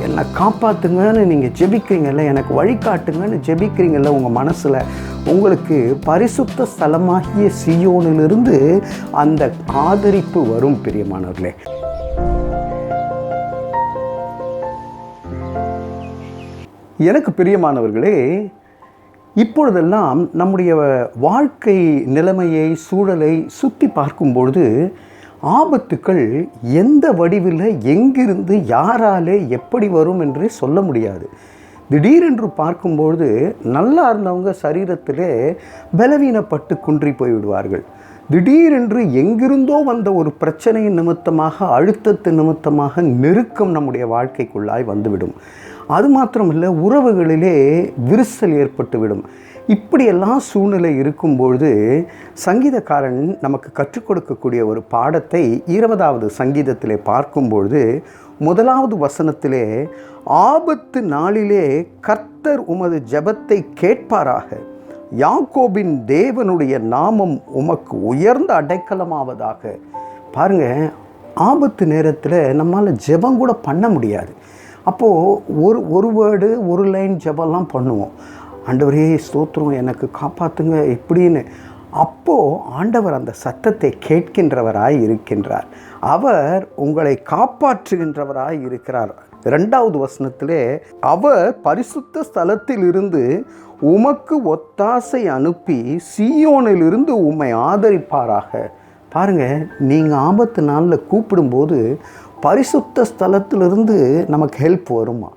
என்னை காப்பாற்றுங்கன்னு நீங்கள் ஜெபிக்கிறீங்கல்ல எனக்கு வழிகாட்டுங்கன்னு ஜெபிக்கிறீங்கல்ல உங்கள் மனசில் உங்களுக்கு பரிசுத்த ஸ்தலமாகிய சியோனிலிருந்து அந்த ஆதரிப்பு வரும் பிரியமானவர்களே. எனக்கு பிரியமானவர்களே இப்பொழுதெல்லாம் நம்முடைய வாழ்க்கை நிலைமையை சூழலை சுற்றி பார்க்கும்பொழுது ஆபத்துக்கள் எந்த வடிவில் எங்கிருந்து யாராலே எப்படி வரும் என்று சொல்ல முடியாது. திடீரென்று பார்க்கும்பொழுது நல்லா இருந்தவங்க சரீரத்திலே பலவீனப்பட்டு குன்றி போய்விடுவார்கள். திடீரென்று எங்கிருந்தோ வந்த ஒரு பிரச்சனையின் நிமித்தமாக அழுத்தத்து நிமித்தமாக நெருக்கம் நம்முடைய வாழ்க்கைக்குள்ளாய் வந்துவிடும். அது மாத்திரமல்ல உறவுகளிலே விரிசல் ஏற்பட்டுவிடும். இப்படியெல்லாம் சூழ்நிலை இருக்கும்பொழுது சங்கீதக்காரன் நமக்கு கற்றுக் கொடுக்கக்கூடிய ஒரு பாடத்தை இருபதாவது சங்கீதத்திலே பார்க்கும்பொழுது முதலாவது வசனத்திலே ஆபத்து நாளிலே கர்த்தர் உமது ஜபத்தை கேட்பாராக. யாக்கோபின் தேவனுடைய நாமம் உமக்கு உயர்ந்த அடைக்கலமாவதாக. பாருங்க ஆபத்து நேரத்தில் நம்மால் ஜெபம் கூட பண்ண முடியாது. அப்போது ஒரு ஒரு வேர்டு ஒரு லைன் ஜெபம்லாம் பண்ணுவோம். ஆண்டவரே ஸ்தோத்திரம். எனக்கு காப்பாற்றுங்க இப்படின்னு அப்போது ஆண்டவர் அந்த சத்தத்தை கேட்கின்றவராய் இருக்கின்றார். அவர் உங்களை காப்பாற்றுகின்றவராய் இருக்கிறார். இரண்டாவது வசனத்திலே அவர் பரிசுத்த ஸ்தலத்தில் இருந்து உமக்கு ஒத்தாசை அனுப்பி சீயோனிலிருந்து உம்மை ஆதரிப்பாராக. பாருங்க நீங்கள் ஆபத்து நாளில் கூப்பிடும்போது பரிசுத்த ஸ்தலத்திலிருந்து நமக்கு ஹெல்ப் வருமா?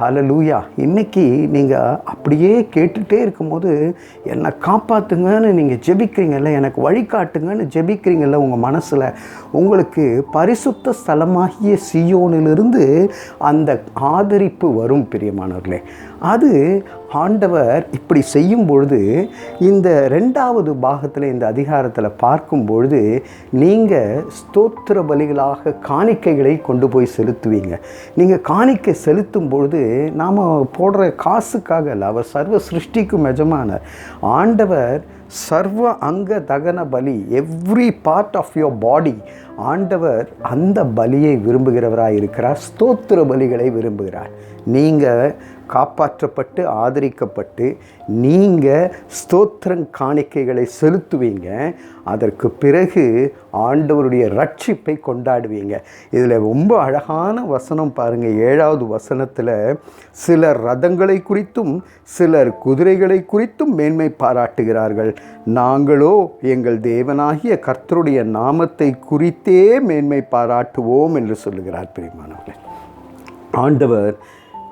ஹலலூயா இன்னைக்கு நீங்கள் அப்படியே கேட்டுகிட்டே இருக்கும்போது என்னை காப்பாற்றுங்கன்னு நீங்கள் ஜெபிக்கிறீங்கல்ல எனக்கு வழிகாட்டுங்கன்னு ஜெபிக்கிறீங்கல்ல உங்கள் மனசில் உங்களுக்கு பரிசுத்த ஸ்தலமாகிய சியோனிலிருந்து அந்த ஆதரிப்பு வரும் பிரியமானவர்களே. அது ஆண்டவர் இப்படி செய்யும் பொழுது இந்த ரெண்டாவது பாகத்தில் இந்த அதிகாரத்தில் பார்க்கும் பொழுது நீங்கள் ஸ்தோத்திர பலிகளாக காணிக்கைகளை கொண்டு போய் செலுத்துவீங்க. நீங்கள் காணிக்கை செலுத்தும் பொழுது நாம் போடுற காசுக்காக இல்லை அவர் சர்வ சிருஷ்டிக்கும் எஜமான ஆண்டவர் சர்வ அங்க தகன பலி every part of your body ஆண்டவர் அந்த பலியை விரும்புகிறவராக இருக்கிறார் ஸ்தோத்திர பலிகளை விரும்புகிறார். நீங்கள் காப்பாற்றப்பட்டு ஆதரிக்கப்பட்டு நீங்கள் ஸ்தோத்திரங் காணிக்கைகளை செலுத்துவீங்க. அதற்கு பிறகு ஆண்டவருடைய ரட்சிப்பை கொண்டாடுவீங்க. இதில் ரொம்ப அழகான வசனம் பாருங்கள் ஏழாவது வசனத்தில் சிலர் ரதங்களை குறித்தும் சிலர் குதிரைகளை குறித்தும் மேன்மை பாராட்டுகிறார்கள். நாங்களோ எங்கள் தேவனாகிய கர்த்தருடைய நாமத்தை குறித்தே மேன்மை பாராட்டுவோம் என்று சொல்லுகிறார் பிரியமானவர்களே. ஆண்டவர்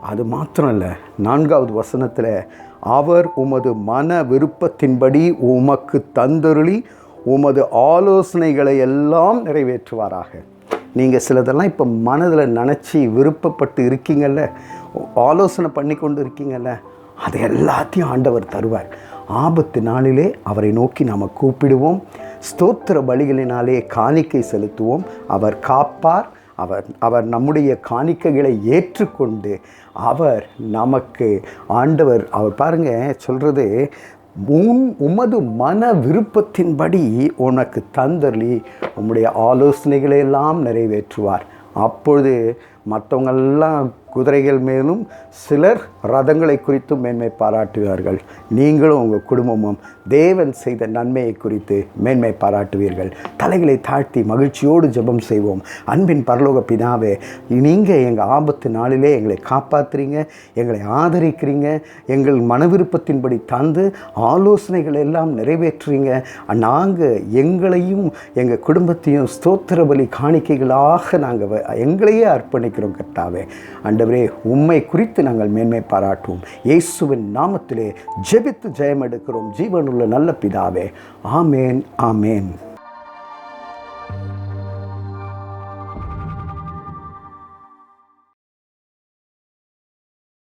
அது மாத்திரம் இல்லை நான்காவது வசனத்தில் அவர் உமது மன விருப்பத்தின்படி உமக்கு தந்தருளி உமது ஆலோசனைகளை எல்லாம் நிறைவேற்றுவாராக. நீங்கள் சிலதெல்லாம் இப்போ மனதில் நினச்சி விருப்பப்பட்டு இருக்கீங்கள்ல ஆலோசனை பண்ணி கொண்டு இருக்கீங்கல்ல அது எல்லாத்தையும் ஆண்டவர் தருவார். ஆபத்து நாளிலே அவரை நோக்கி நாம் கூப்பிடுவோம். ஸ்தோத்திர பலிகளினாலே காணிக்கை செலுத்துவோம். அவர் காப்பார். அவர் அவர் நம்முடைய காணிக்கைகளை ஏற்றுக்கொண்டு அவர் நமக்கு ஆண்டவர் அவர் பாருங்க சொல்கிறது உன் உமது மன விருப்பத்தின்படி உனக்கு தந்தர்லி உம்முடைய ஆலோசனைகளை எல்லாம் நிறைவேற்றுவார். அப்பொழுது மற்றவங்கெல்லாம் குதிரைகள் மேலும் சிலர் ரதங்களை குறித்தும் மேன்மை பாராட்டுவார்கள். நீங்களும் உங்கள் குடும்பமும் தேவன் செய்த நன்மையை குறித்து மேன்மை பாராட்டுவீர்கள். தலைகளை தாழ்த்தி மகிழ்ச்சியோடு ஜெபம் செய்வோம். அன்பின் பரலோக பிதாவே நீங்கள் எங்கள் ஆபத்து நாளிலே எங்களை காப்பாற்றுறீங்க எங்களை ஆதரிக்கிறீங்க எங்கள் மனவிருப்பத்தின்படி தந்து ஆலோசனைகள் எல்லாம் நிறைவேற்றுறீங்க. நாங்கள் எங்களையும் எங்கள் குடும்பத்தையும் ஸ்தோத்திர பலி காணிக்கைகளாக நாங்கள் எங்களையே அர்ப்பணிக்கிறோம் கர்த்தாவே. ஆண்டவரே உம்மை குறித்து நாங்கள் மேன்மை பாராட்டுவோம். இயேசுவின் நாமத்திலே ஜெபித்து ஜெயம் எடுக்கிறோம் ஜீவனுள்ள நல்ல பிதாவே. ஆமேன் ஆமேன்.